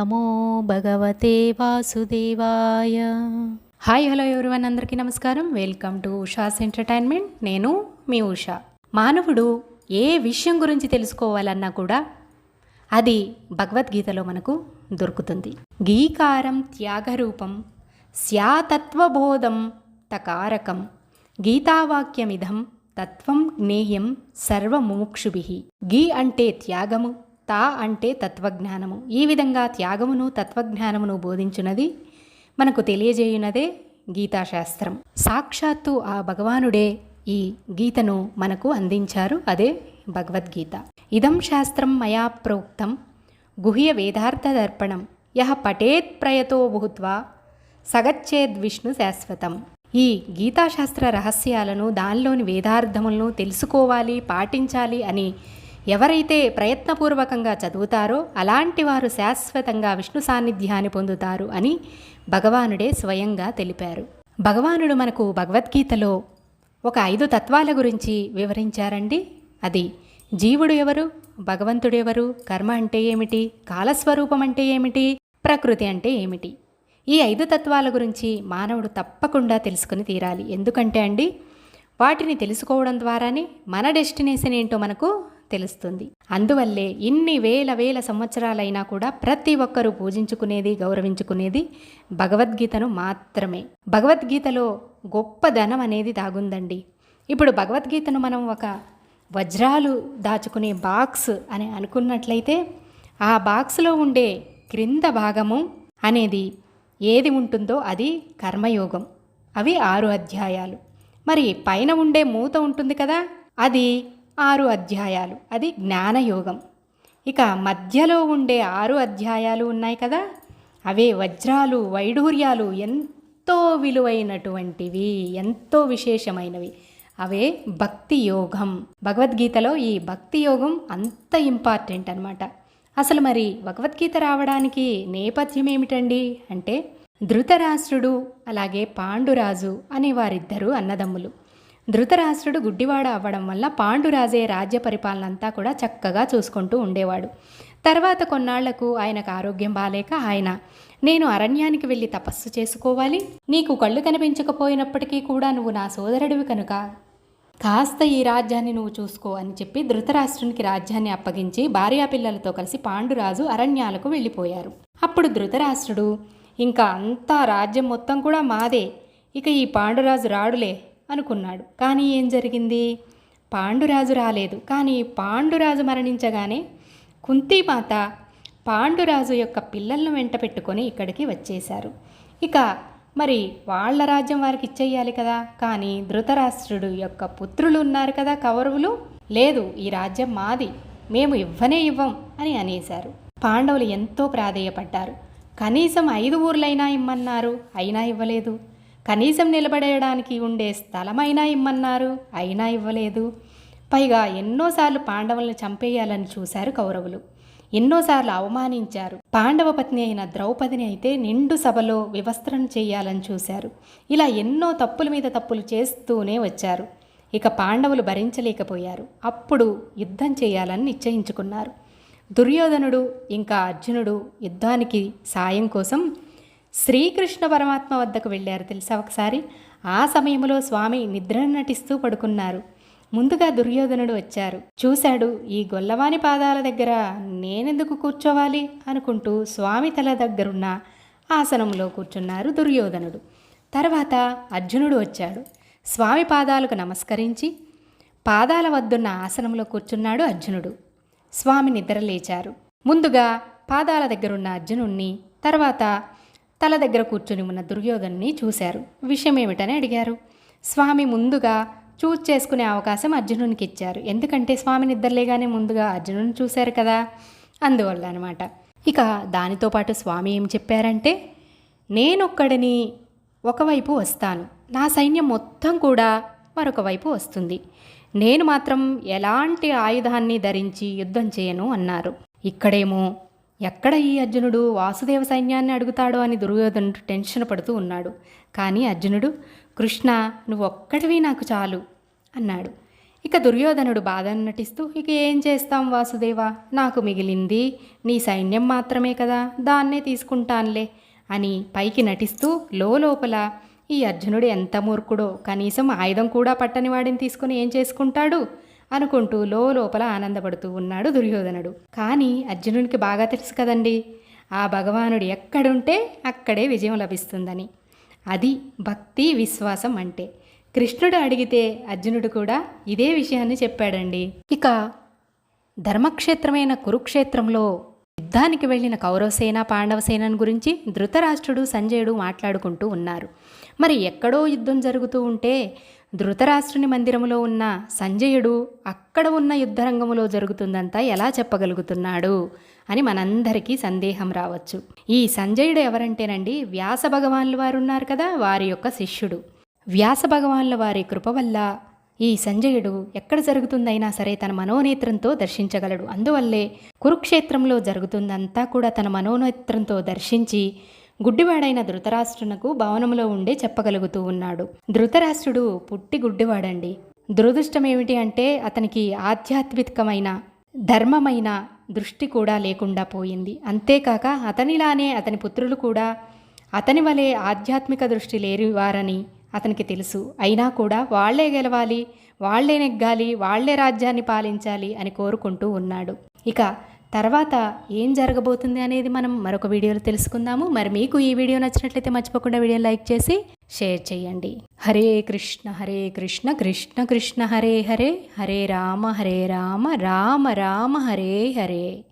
నమో భగవతే వాసుదేవాయ. Hi hello everyone అందరికీ నమస్కారం. వెల్కమ్ టు ఉషాస్ ఎంటర్టైన్మెంట్ నేను మీ ఉషా. మానవుడు ఏ విషయం గురించి తెలుసుకోవాలన్నా కూడా అది భగవద్గీతలో మనకు దొరుకుతుంది. గీకారం త్యాగరూపం స్యాతత్వబోధం తకారకం గీతావాక్యమిదం తత్వం జ్ఞేయం సర్వముముక్షుభి గీ అంటే త్యాగము తా అంటే తత్వజ్ఞానము. ఈ విధంగా త్యాగమును తత్వజ్ఞానమును బోధించున్నది మనకు తెలియజేయునదే గీతాశాస్త్రం. సాక్షాత్తు ఆ భగవానుడే ఈ గీతను మనకు అందించారు. అదే భగవద్గీత. ఇదం శాస్త్రం మయా ప్రోక్తం. గుహ్య వేదార్థ దర్పణం యహ పఠేత్ ప్రయతో భూత్వా సగచ్చేద్ విష్ణు శాశ్వతం. ఈ గీతాశాస్త్ర రహస్యాలను దానిలోని వేదార్థములను తెలుసుకోవాలి పాటించాలి అని ఎవరైతే ప్రయత్నపూర్వకంగా చదువుతారో అలాంటి వారు శాశ్వతంగా విష్ణు సాన్నిధ్యాన్ని పొందుతారు అని భగవానుడే స్వయంగా తెలిపారు. భగవానుడు మనకు భగవద్గీతలో ఒక ఐదు తత్వాల గురించి వివరించారండి. అది జీవుడు ఎవరు భగవంతుడు ఎవరు కర్మ అంటే ఏమిటి కాలస్వరూపం అంటే ఏమిటి ప్రకృతి అంటే ఏమిటి? ఈ ఐదు తత్వాల గురించి మానవుడు తప్పకుండా తెలుసుకుని తీరాలి. ఎందుకంటే అండి వాటిని తెలుసుకోవడం ద్వారానే మన డెస్టినేషన్ ఏంటో మనకు తెలుస్తుంది. అందువల్లే ఇన్ని వేల వేల సంవత్సరాలైనా కూడా ప్రతి ఒక్కరూ పూజించుకునేది గౌరవించుకునేది భగవద్గీతను మాత్రమే. భగవద్గీతలో గొప్ప ధనం అనేది దాగుందండి. ఇప్పుడు భగవద్గీతను మనం ఒక వజ్రాలు దాచుకునే బాక్స్ అని అనుకున్నట్లయితే ఆ బాక్స్లో ఉండే క్రింద భాగము అనేది ఏది ఉంటుందో అది కర్మయోగం. అవి ఆరు అధ్యాయాలు. మరి పైన ఉండే మూత ఉంటుంది కదా అది ఆరు అధ్యాయాలు. అది జ్ఞానయోగం. ఇక మధ్యలో ఉండే ఆరు అధ్యాయాలు ఉన్నాయి కదా? అవే వజ్రాలు వైఢూర్యాలు ఎంతో విలువైనటువంటివి ఎంతో విశేషమైనవి. అవే భక్తి యోగం. భగవద్గీతలో ఈ భక్తి యోగం అంత ఇంపార్టెంట్ అనమాట అసలు మరి భగవద్గీత రావడానికి నేపథ్యం ఏమిటండి? అంటే ధృతరాష్ట్రుడు అలాగే పాండురాజు అనే వారిద్దరూ అన్నదమ్ములు. ధృతరాష్ట్రుడు గుడ్డివాడ అవ్వడం వల్ల పాండురాజే రాజ్య పరిపాలన అంతా కూడా చక్కగా చూసుకుంటూ ఉండేవాడు. తర్వాత కొన్నాళ్ళకు ఆయనకు ఆరోగ్యం బాలేక ఆయన నేను అరణ్యానికి వెళ్ళి తపస్సు చేసుకోవాలి. నీకు కళ్ళు కనిపించకపోయినప్పటికీ కూడా నువ్వు నా సోదరుడివి కనుక. కాస్త ఈ రాజ్యాన్ని నువ్వు చూసుకో అని చెప్పి ధృతరాష్ట్రునికి రాజ్యాన్ని అప్పగించి భార్యాపిల్లలతో కలిసి పాండురాజు అరణ్యాలకు వెళ్ళిపోయారు. అప్పుడు ధృతరాష్ట్రుడు ఇంకా అంతా రాజ్యం మొత్తం కూడా మాదే. ఇక ఈ పాండురాజు రాడులే. అనుకున్నాడు. కానీ ఏం జరిగింది? పాండురాజు రాలేదు. కానీ పాండురాజు మరణించగానే కుంతీమాత పాండురాజు యొక్క పిల్లలను వెంట పెట్టుకొని ఇక్కడికి వచ్చేశారు. ఇక మరి వాళ్ళ రాజ్యం వారికి ఇచ్చేయాలి కదా? కానీ ధృతరాష్ట్రుడు యొక్క పుత్రులు ఉన్నారు కదా? కౌరవులు? లేదు ఈ రాజ్యం మాది. మేము ఇవ్వనే ఇవ్వం అని అనేశారు. పాండవులు ఎంతో ప్రాధేయపడ్డారు. కనీసం ఐదు ఊర్లైనా ఇమ్మన్నారు. అయినా ఇవ్వలేదు. కనీసం నిలబడేయడానికి ఉండే స్థలమైనా ఇమ్మన్నారు అయినా ఇవ్వలేదు. పైగా ఎన్నోసార్లు పాండవులను చంపేయాలని చూశారు కౌరవులు. ఎన్నోసార్లు అవమానించారు. పాండవ పత్ని అయిన ద్రౌపదిని అయితే నిండు సభలో వివస్త్రం చేయాలని చూశారు. ఇలా ఎన్నో తప్పుల మీద తప్పులు చేస్తూనే వచ్చారు. ఇక పాండవులు భరించలేకపోయారు. అప్పుడు యుద్ధం చేయాలని నిశ్చయించుకున్నారు. దుర్యోధనుడు ఇంకా అర్జునుడు యుద్ధానికి సాయం కోసం శ్రీకృష్ణ పరమాత్మ వద్దకు వెళ్ళారు తెలుసా ఒకసారి? ఆ సమయంలో స్వామి నిద్రను నటిస్తూ పడుకున్నారు. ముందుగా దుర్యోధనుడు వచ్చారు. చూశాడు ఈ గొల్లవాని పాదాల దగ్గర నేనెందుకు కూర్చోవాలి? అనుకుంటూ స్వామి తల దగ్గరున్న ఆసనంలో కూర్చున్నారు దుర్యోధనుడు. తర్వాత అర్జునుడు వచ్చాడు. స్వామి పాదాలకు నమస్కరించి పాదాల వద్దున్న ఆసనంలో కూర్చున్నాడు అర్జునుడు. స్వామి నిద్ర లేచారు ముందుగా పాదాల దగ్గరున్న అర్జునుణ్ణి తర్వాత తల దగ్గర కూర్చుని ఉన్న దుర్యోధన్ని చూశారు. విషయం ఏమిటని అడిగారు. స్వామి ముందుగా చూజ్ చేసుకునే అవకాశం అర్జునునికి ఇచ్చారు. ఎందుకంటే స్వామి నిద్రలేగానే ముందుగా అర్జునుని చూశారు కదా? అందువల్ల అనమాట ఇక దానితో పాటు స్వామి ఏం చెప్పారంటే నేనొక్కడిని ఒకవైపు వస్తాను. నా సైన్యం మొత్తం కూడా మరొక వైపు వస్తుంది. నేను మాత్రం ఎలాంటి ఆయుధాన్ని ధరించి యుద్ధం చేయను అన్నారు. ఇక్కడేమో ఎక్కడ ఈ అర్జునుడు వాసుదేవ సైన్యాన్ని అడుగుతాడో అని దుర్యోధనుడు టెన్షన్ పడుతూ ఉన్నాడు. కానీ అర్జునుడు కృష్ణ నువ్వు ఒక్కడివి నాకు చాలు అన్నాడు. ఇక దుర్యోధనుడు బాధను నటిస్తూ ఇక ఏం చేస్తాం వాసుదేవ? నాకు మిగిలింది నీ సైన్యం మాత్రమే కదా దాన్నే తీసుకుంటానులే అని పైకి నటిస్తూ లోపల ఈ అర్జునుడు ఎంత మూర్ఖుడో కనీసం ఆయుధం కూడా పట్టని వాడిని తీసుకుని ఏం చేసుకుంటాడు? అనుకుంటూ లోపల ఆనందపడుతూ ఉన్నాడు దుర్యోధనుడు. కానీ అర్జునునికి బాగా తెలుసు కదండి ఆ భగవానుడు ఎక్కడుంటే అక్కడే విజయం లభిస్తుందని. అది భక్తి విశ్వాసం అంటే. కృష్ణుడు అడిగితే అర్జునుడు కూడా ఇదే విషయాన్ని చెప్పాడండి. ఇక ధర్మక్షేత్రమైన కురుక్షేత్రంలో యుద్ధానికి వెళ్ళిన కౌరవసేన పాండవసేనను గురించి ధృతరాష్ట్రుడు సంజయుడు మాట్లాడుకుంటూ ఉన్నారు. మరి ఎక్కడో యుద్ధం జరుగుతూ ఉంటే ధృతరాష్ట్రుని మందిరములో ఉన్న సంజయుడు అక్కడ ఉన్న యుద్ధరంగములో జరుగుతుందంతా ఎలా చెప్పగలుగుతున్నాడు అని మనందరికీ సందేహం రావచ్చు. ఈ సంజయుడు ఎవరంటేనండి వ్యాస భగవాన్లు వారు ఉన్నారు కదా వారి యొక్క శిష్యుడు. వ్యాస భగవాన్ల వారి కృప వల్ల ఈ సంజయుడు ఎక్కడ జరుగుతుందైనా సరే తన మనోనేత్రంతో దర్శించగలడు. అందువల్లే కురుక్షేత్రంలో జరుగుతుందంతా కూడా తన మనోనేత్రంతో దర్శించి గుడ్డివాడైన ధృతరాష్ట్రునకు భవనంలో ఉండే చెప్పగలుగుతూ ఉన్నాడు. ధృతరాష్ట్రుడు పుట్టి గుడ్డివాడండి. దురదృష్టం ఏమిటి అంటే అతనికి ఆధ్యాత్మికమైన ధర్మమైన దృష్టి కూడా లేకుండా పోయింది. అంతేకాక అతనిలానే అతని పుత్రులు కూడా అతని వలె ఆధ్యాత్మిక దృష్టి లేనివారని అతనికి తెలుసు. అయినా కూడా వాళ్ళే గెలవాలి వాళ్ళే నెగ్గాలి వాళ్ళే రాజ్యాన్ని పాలించాలి అని కోరుకుంటూ ఉన్నాడు. ఇక తర్వాత ఏం జరగబోతుంది అనేది మనం మరొక వీడియోలో తెలుసుకుందాము. మరి మీకు ఈ వీడియో నచ్చినట్లయితే మర్చిపోకుండా వీడియో లైక్ చేసి షేర్ చేయండి. హరే కృష్ణ హరే కృష్ణ కృష్ణ కృష్ణ హరే హరే హరే రామ హరే రామ రామ రామ హరే హరే.